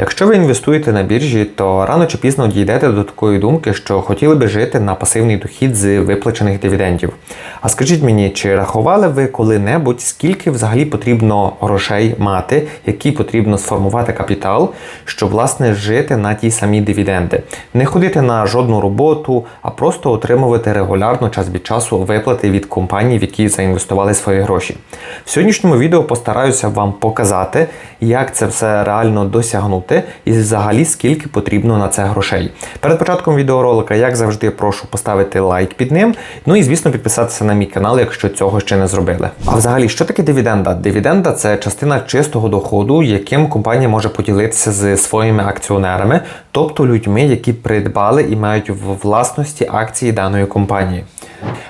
Якщо ви інвестуєте на біржі, то рано чи пізно дійдете до такої думки, що хотіли би жити на пасивний дохід з виплачених дивідендів. А скажіть мені, чи рахували ви коли-небудь, скільки взагалі потрібно грошей мати, який потрібно сформувати капітал, щоб власне жити на ті самі дивіденди, не ходити на жодну роботу, а просто отримувати регулярно час від часу виплати від компаній, в які заінвестували свої гроші. В сьогоднішньому відео постараюся вам показати, як це все реально досягнути і взагалі скільки потрібно на це грошей. Перед початком відеоролика, як завжди, прошу поставити лайк під ним. Ну і звісно, підписатися на мій канал, якщо цього ще не зробили. А взагалі, що таке дивіденда? Дивіденда це частина чистого доходу, яким компанія може поділитися з своїми акціонерами, тобто людьми, які придбали і мають в власності акції даної компанії.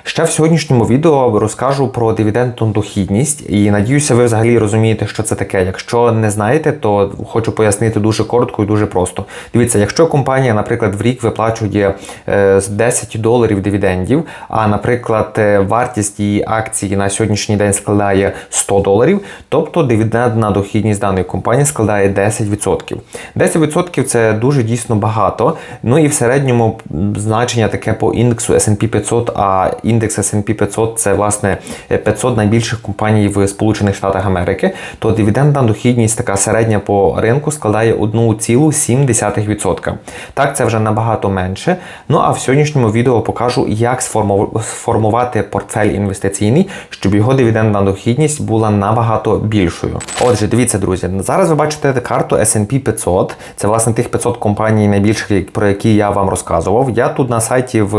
Ще в сьогоднішньому відео розкажу про дивідендну дохідність і надіюся, ви взагалі розумієте, що це таке. Якщо не знаєте, то хочу пояснити дуже коротко і дуже просто. Дивіться, якщо компанія, наприклад, в рік виплачує 10 е, доларів дивідендів, а, наприклад, е, вартість її акції на сьогоднішній день складає 100 доларів, тобто дивідендна дохідність даної компанії складає 10%. 10% це дуже дійсно багато. Ну і в середньому значення таке по індексу S&P 500, а індекс S&P 500 це власне 500 найбільших компаній в Сполучених Штатах Америки, то дивідендна дохідність така середня по ринку складає 1,7%. Так, це вже набагато менше. Ну а в сьогоднішньому відео покажу, як сформувати портфель інвестиційний, щоб його дивідендна дохідність була набагато більшою. Отже, дивіться, друзі, зараз ви бачите карту S&P 500. Це власне тих 500 компаній найбільших, про які я вам розказував. Я тут на сайті в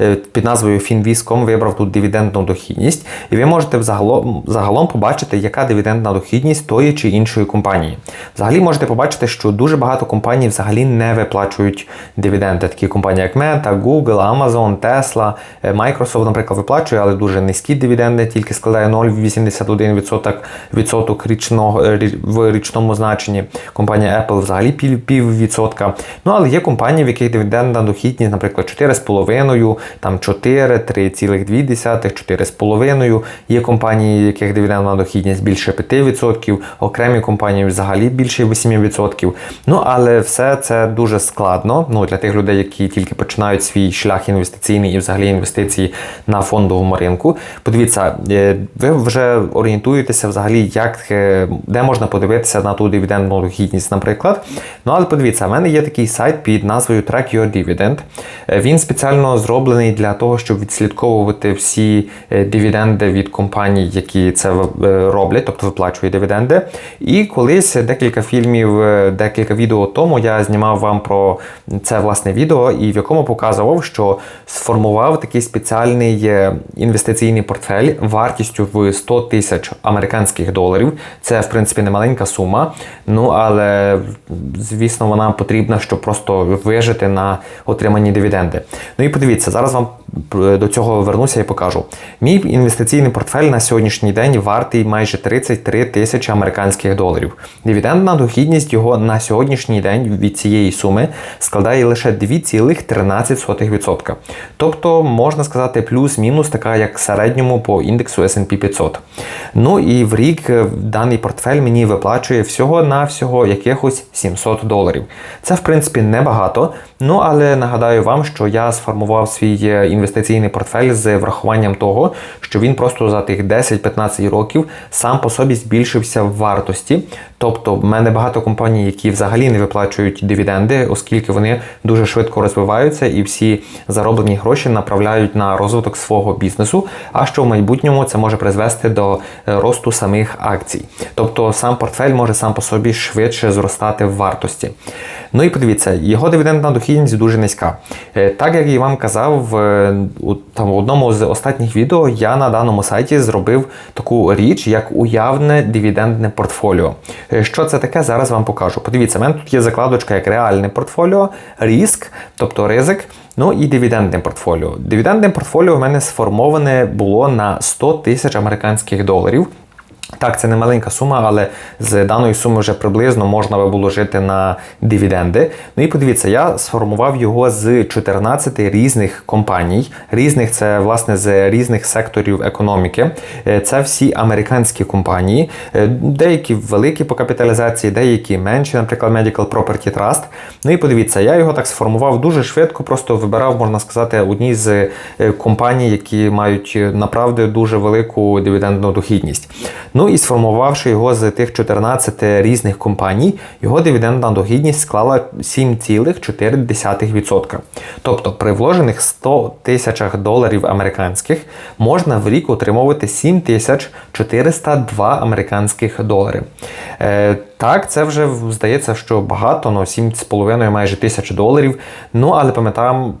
е, під назвою Finviz.com вибрав тут дивідендну дохідність, і ви можете взагалом, загалом побачити, яка дивідендна дохідність тої чи іншої компанії. Взагалі можете побачити, що дуже багато компаній взагалі не виплачують дивіденди. Такі компанії, як Meta, Google, Amazon, Tesla, е, Microsoft, наприклад, виплачує, але дуже низькі дивіденди, тільки складає 0,81% відсоток річного, е, в річному значенні. Компанія Apple взагалі пів, пів відсотка. Ну, але є компанії, в яких дивідендна дохідність, наприклад, 4,5, там 4, 3,2, 4,5. Є компанії, яких дивідендна дохідність більше 5%, окремі компанії взагалі більше 8%. Ну, але все це дуже складно ну, для тих людей, які тільки починають свій шлях інвестиційний і взагалі інвестиції на фондовому ринку. Подивіться, е, ви вже орієнтуєтеся взагалі, як, е, де можна подивитися на ту дивідендну дохідність, наприклад. Ну, але подивіться, в мене є такий сайт під назвою Track Your Dividend. Е, він спеціально зроблений для того, щоб відслідковувати всі е, дивіденди від компаній, які це е, роблять, тобто виплачують дивіденди. І колись декілька фільмів, декілька відео тому я знімав вам про це власне відео, і в якому показував, що сформував такий спеціальний інвестиційний портфель вартістю в 100 тисяч американських доларів. Це, в принципі, не маленька сума. Ну але звісно, вона потрібна, щоб просто вижити на отримані дивіденди. Ну і подивіться, зараз вам до цього вернуся і покажу. Мій інвестиційний портфель на сьогоднішній день вартий майже 33 тисячі американських доларів. Дивідендна дохідність його на сьогоднішній день від цієї суми складає лише 2,13%. Тобто, можна сказати, плюс-мінус, така як в середньому по індексу SP 500. Ну і в рік е, даний портфель мені виплачує всього-навсього якихось 700 доларів. Це, в принципі, небагато. Ну але нагадаю вам, що я сформував свій е, інвестиційний портфель з врахуванням того, що він просто за тих 10-15 років сам по собі збільшився в вартості. Тобто, в мене багато компаній, які взагалі не виплачують дивіденди, оскільки вони дуже швидко розвиваються і всі зароблені гроші направляють на розвиток свого бізнесу. А що в майбутньому це може призвести до е, росту самих акцій. Тобто сам портфель може сам по собі швидше зростати в вартості. Ну і подивіться, його дивідендна дохідність дуже низька. Е, так як я вам казав, у там, в одному з останніх відео я на даному сайті зробив таку річ, як уявне дивідендне портфоліо. Е, що це таке, зараз вам покажу. Подивіться, в мене тут є закладочка як реальне портфоліо, ріск, тобто ризик. Ну і дивідендне портфоліо. Дивідендне портфоліо в мене сформоване було на 100 тисяч американських доларів. Так, це не маленька сума, але з даної суми вже приблизно можна би було жити на дивіденди. Ну і подивіться, я сформував його з 14 різних компаній. Різних це власне з різних секторів економіки. Е, Це всі американські компанії, Е, деякі великі по капіталізації, деякі менші, наприклад, Medical Property Trust. Ну і подивіться, я його так сформував дуже швидко, просто вибирав, можна сказати, одні з е, компаній, які мають направду дуже велику дивідендну дохідність. Ну і сформувавши його з тих 14 різних компаній, його дивідендна дохідність склала 7,4%. Тобто при вложених 100 тисячах доларів американських можна в рік отримувати 7402 американських долари. Так, це вже здається, що багато, ну 7,5 майже тисяч доларів. Ну, але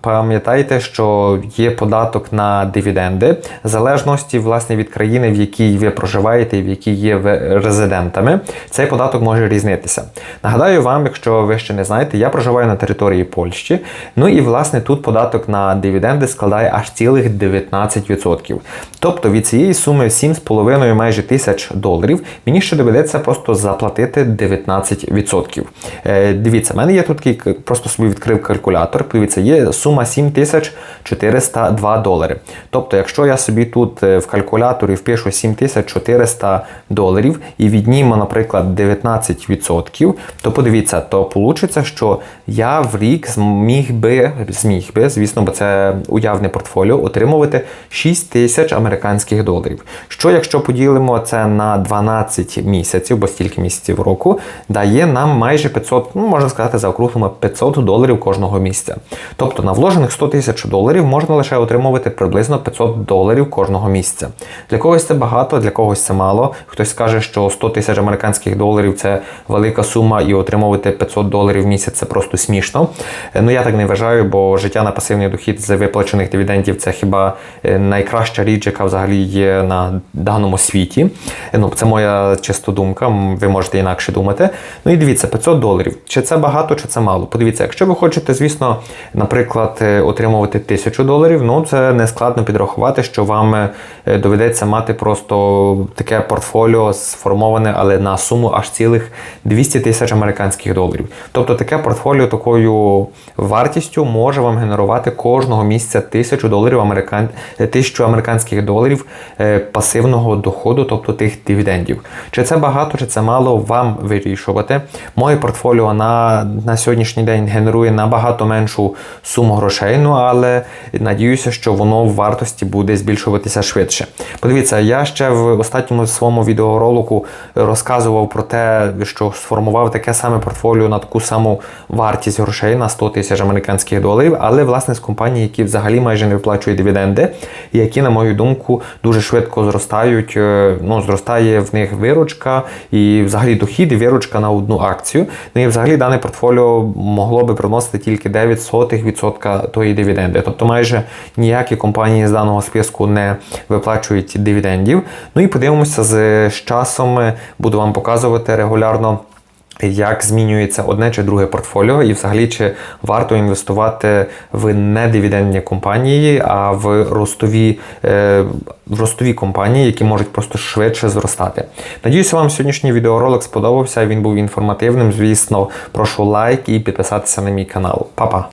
пам'ятайте, що є податок на дивіденди, в залежності власне від країни, в якій ви проживаєте в якій є резидентами, цей податок може різнитися. Нагадаю вам, якщо ви ще не знаєте, я проживаю на території Польщі. Ну і власне тут податок на дивіденди складає аж цілих 19%. Тобто від цієї суми 7,5 майже тисяч доларів мені ще доведеться просто заплатити 19%. Е, дивіться, в мене є тут такий, просто собі відкрив калькулятор. Дивіться, є сума 7402 долари. Тобто, якщо я собі тут е, в калькуляторі впишу 7400 доларів і віднімо, наприклад, 19%, то подивіться, то вийде, що я в рік зміг би, зміг би, звісно, бо це уявне портфоліо, отримувати 6 тисяч американських доларів. Що якщо поділимо це на 12 місяців, бо стільки місяців року, дає нам майже 500, ну можна сказати, заокруглимо 500 доларів кожного місяця. Тобто на вложених 100 тисяч доларів можна лише отримувати приблизно 500 доларів кожного місяця. Для когось це багато, для когось це мало. Хтось скаже, що 100 тисяч американських доларів це велика сума, і отримувати 500 доларів в місяць це просто смішно. Е, Ну я так не вважаю, бо життя на пасивний дохід з виплачених дивідендів це хіба е, найкраща річ, яка взагалі є на даному світі. Е, Ну, це моя чисто думка. Ви можете інакше думати. Ну і дивіться, 500 доларів. Чи це багато, чи це мало? Подивіться, якщо ви хочете, звісно, наприклад, е, отримувати 1000 доларів, ну це не складно підрахувати, що вам е, доведеться мати просто таке портфоліо сформоване, але на суму аж цілих 200 тисяч американських доларів. Тобто таке портфоліо такою вартістю може вам генерувати кожного місяця 1000 доларів американ... 1000 американських доларів е, пасивного доходу, тобто тих дивідендів. Чи це багато, чи це мало, вам вирішувати. Моє портфоліо на, на сьогоднішній день генерує набагато меншу суму грошей, ну але надіюся, що воно в вартості буде збільшуватися швидше. Подивіться, я ще в останньому своєму відеоролику розказував про те, що сформував таке саме портфоліо на таку саму вартість грошей на 100 тисяч американських доларів, але власне з компаній, які взагалі майже не виплачують дивіденди, які, на мою думку, дуже швидко зростають. е, Ну, зростає в них виручка і взагалі дохід і виручка на одну акцію. Ну і взагалі дане портфоліо могло би приносити тільки 9% тої дивіденди. Тобто майже ніякі компанії з даного списку не виплачують дивідендів. Ну і подивимося з, часом. Буду вам показувати регулярно. Як змінюється одне чи друге портфоліо, і взагалі чи варто інвестувати в не дивідендні компанії, а в ростові, е, в ростові компанії, які можуть просто швидше зростати. Надіюся, вам сьогоднішній відеоролик сподобався. Він був інформативним. Звісно, прошу лайк і підписатися на мій канал. Па-па!